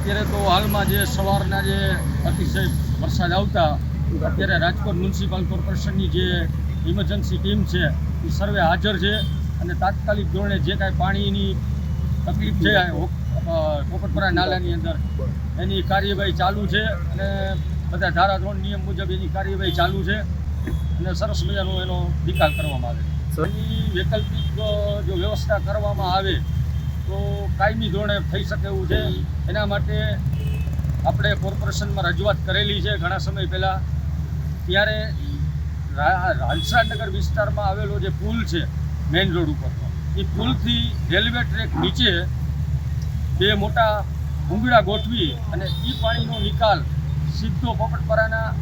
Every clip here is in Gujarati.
અત્યારે તો હાલમાં જે સવારના જે અતિશય વરસાદ આવતા અત્યારે રાજકોટ મ્યુનિસિપલ કોર્પોરેશનની જે ઇમરજન્સી ટીમ છે એ સર્વે હાજર છે અને તાત્કાલિક ધોરણે જે કાંઈ પાણીની તકલીફ છે પોપટપરા નાલાની અંદર એની કાર્યવાહી ચાલુ છે અને બધા ધારાધોરણ નિયમ મુજબ એની કાર્યવાહી ચાલુ છે અને સરસ મજાનો એનો નિકાલ કરવામાં આવે છે. એની વૈકલ્પિક જો વ્યવસ્થા કરવામાં આવે તો કાયમી ધોરણે થઈ શકે એવું છે. એના માટે આપણે કોર્પોરેશનમાં રજૂઆત કરેલી છે ઘણા સમય પહેલાં. ત્યારે રા- રાલસાનગર વિસ્તારમાં આવેલો જે પુલ છે, મેઇન રોડ ઉપરનો એ પુલથી રેલવે ટ્રેક નીચે બે મોટા ભૂંગળા ગોઠવી અને એ પાણીનો નિકાલ સીધો પોપટપરાના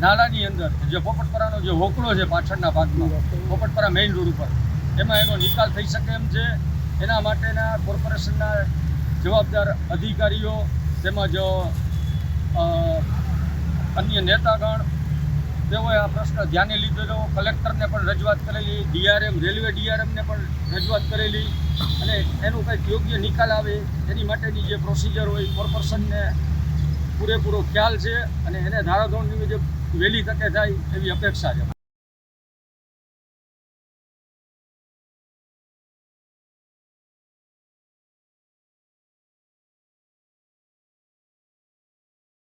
નાલાની અંદર, જે પોપટપરાનો જે હોકળો છે પાછળના ભાગમાં, પોપટપરા મેઇન રોડ ઉપર. એમાં એનો નિકાલ થઈ શકે એમ છે. એના માટેના કોર્પોરેશનના જવાબદાર અધિકારીઓ તેમજ અન્ય નેતાગણ, તેઓએ આ પ્રશ્ન ધ્યાને લીધેલો. કલેક્ટરને પણ રજૂઆત કરેલી, ડીઆરએમ, રેલવે ડીઆરએમને પણ રજૂઆત કરેલી અને એનું કંઈક યોગ્ય નિકાલ આવે એની માટેની જે પ્રોસિજર હોય, કોર્પોરેશનને પૂરેપૂરો ખ્યાલ છે અને એને ધારાધોરણની મુજબ વહેલી તકે થાય એવી અપેક્ષા છે.